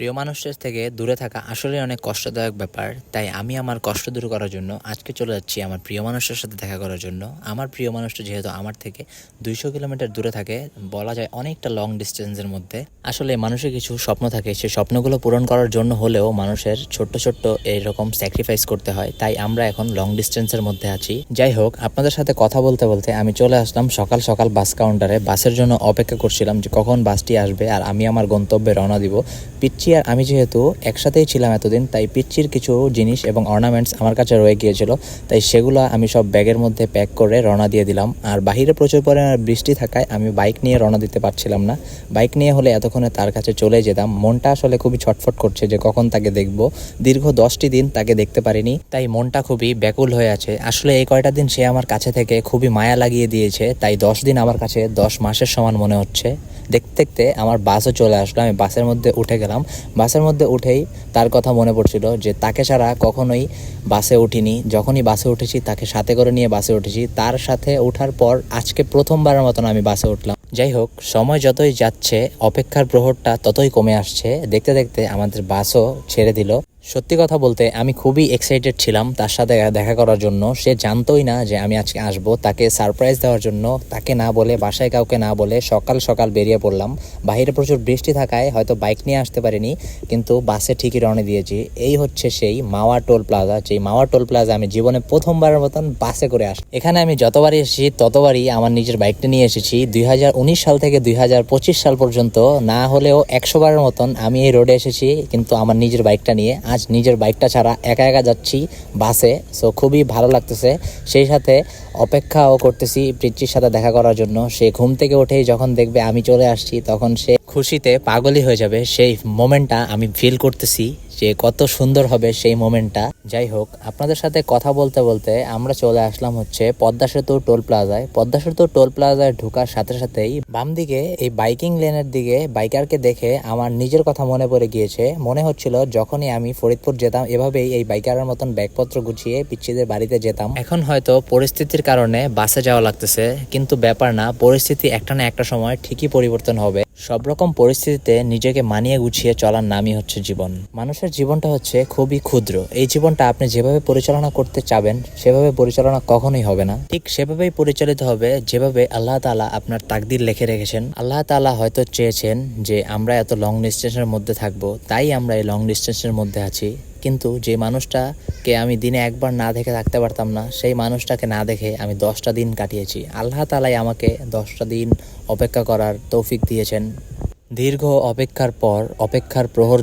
প্রিয় মানুষের থেকে দূরে থাকা আসলে অনেক কষ্টদায়ক ব্যাপার। তাই আমি আমার কষ্ট দূর করার জন্য আজকে চলে যাচ্ছি আমার প্রিয় মানুষের সাথে দেখা করার জন্য। আমার প্রিয় মানুষটা যেহেতু আমার থেকে দুইশো কিলোমিটার দূরে থাকে, বলা যায় অনেকটা লং ডিস্টেন্সের মধ্যে। আসলে মানুষের কিছু স্বপ্ন থাকে, সেই স্বপ্নগুলো পূরণ করার জন্য হলেও মানুষের ছোট্ট ছোট্ট এইরকম স্যাক্রিফাইস করতে হয়। তাই আমরা এখন লং ডিস্টেন্সের মধ্যে আছি। যাই হোক, আপনাদের সাথে কথা বলতে বলতে আমি চলে আসলাম সকাল সকাল বাস কাউন্টারে বাসের জন্য অপেক্ষা করছিলাম যে কখন বাসটি আসবে আর আমি আমার গন্তব্যে রওনা দিব। পিচ্চি আর আমি যেহেতু একসাথেই ছিলাম এতদিন, তাই পিচ্চির কিছু জিনিস এবং অর্নামেন্টস আমার কাছে রয়ে গিয়েছিল, তাই সেগুলো আমি সব ব্যাগের মধ্যে প্যাক করে রওনা দিয়ে দিলাম। আর বাহিরে প্রচুর পরিমাণে বৃষ্টি থাকায় আমি বাইক নিয়ে রওনা দিতে পারছিলাম না। বাইক নিয়ে হলে এতক্ষণে তার কাছে চলে যেতাম। মনটা আসলে খুবই ছটফট করছে যে কখন তাকে দেখব। দীর্ঘ দশটি দিন তাকে দেখতে পারিনি, তাই মনটা খুবই ব্যাকুল হয়ে আছে। আসলে এই কয়টা দিন সে আমার কাছে থেকে খুবই মায়া লাগিয়ে দিয়েছে, তাই দশ দিন আমার কাছে দশ মাসের সমান মনে হচ্ছে। দেখতে দেখতে আমার বাসও চলে আসলো, আমি বাসের মধ্যে উঠে গেলাম। বাসের মধ্যে উঠেই তার কথা মনে পড়ছিল যে তাকে ছাড়া কখনোই বাসে উঠিনি। যখনই বাসে উঠেছি, তাকে সাথে করে নিয়ে বাসে উঠেছি। তার সাথে ওঠার পর আজকে প্রথমবারের মতন আমি বাসে উঠলাম। যাই হোক, সময় যতই যাচ্ছে, অপেক্ষার প্রহরটা ততই কমে আসছে। দেখতে দেখতে আমাদের বাসও ছেড়ে দিল। সত্যি কথা বলতে আমি খুবই এক্সাইটেড ছিলাম তার সাথে দেখা করার জন্য। সে জানতোই না যে আমি আজকে আসব, তাকে সারপ্রাইজ দেওয়ার জন্য, তাকে না বলে, বাসায় কাউকে না বলে সকাল সকাল বেরিয়ে পড়লাম। বাইরে প্রচুর বৃষ্টি থাকায় হয়তো বাইক নিয়ে আসতে পারিনি, কিন্তু বাসে ঠিকই রওনা দিয়েছি। এই হচ্ছে সেই মাওয়া টোল প্লাজা, যেই মাওয়া টোল প্লাজা আমি জীবনে প্রথমবারের মতন বাসে করে আসি। এখানে আমি যতবারই এসেছি, ততবারই আমার নিজের বাইকটা নিয়ে এসেছি। দুই হাজার উনিশ সাল থেকে দুই হাজার পঁচিশ সাল পর্যন্ত না হলেও একশো বারের মতন আমি এই রোডে এসেছি, কিন্তু আমার নিজের বাইকটা নিয়ে। আজ নিজের বাইকটা ছাড়া একা একা যাচ্ছি বাসে সো খুবই ভালো লাগতেছে। সেই সাথে অপেক্ষাও করতেছি প্রীতির সাথে দেখা করার জন্য। সে ঘুম থেকে উঠেই যখন দেখবে আমি চলে আসছি, তখন সে খুশিতে পাগলই হয়ে যাবে, সেই মোমেন্টটা আমি ফিল করতেছি যে কত সুন্দর হবে সেই মোমেন্টটা। যাই হোক, আপনাদের সাথে কথা বলতে বলতে আমরা চলে আসলাম হচ্ছে পদ্মা সেতু টোল প্লাজায়। পদ্মা সেতু টোল প্লাজায় ঢোকার সাথে সাথেই বাম দিকে এই বাইকিং লেনের দিকে বাইকারকে দেখে আমার নিজের কথা মনে পড়ে গিয়েছে। মনে হচ্ছিল যখনই আমি ফরিদপুর যেতাম, এভাবেই এই বাইকারের মতন ব্যাগপত্র গুছিয়ে পিচ্ছিদের বাড়িতে যেতাম। এখন হয়তো পরিস্থিতির কারণে বাসে যাওয়া লাগতেছে, কিন্তু ব্যাপার না, পরিস্থিতি একটা না একটা সময় ঠিকই পরিবর্তন হবে। সব রকম পরিস্থিতিতে নিজেকে মানিয়ে গুছিয়ে চলার নামই হচ্ছে জীবন। মানুষের জীবনটা হচ্ছে খুবই ক্ষুদ্র। এই জীবনটা আপনি যেভাবে পরিচালনা করতে চাবেন, সেভাবে পরিচালনা কখনোই হবে না। ঠিক সেভাবেই পরিচালিত হবে, যেভাবে আল্লাহ তালা আপনার তাকদির লেখে রেখেছেন। আল্লাহ তালা হয়তো চেয়েছেন যে আমরা এত লং ডিস্টেন্সের মধ্যে থাকব, তাই আমরা এই লং ডিস্টেন্সের মধ্যে আছি। কিন্তু যে মানুষটাকে আমি দিনে একবার না দেখে থাকতে পারতাম না, সেই মানুষটাকে না দেখে আমি দশটা দিন কাটিয়েছি। আল্লাহ তালাই আমাকে দশটা দিন অপেক্ষা করার তৌফিক দিয়েছেন। দীর্ঘ অপেক্ষার পর, অপেক্ষার প্রহর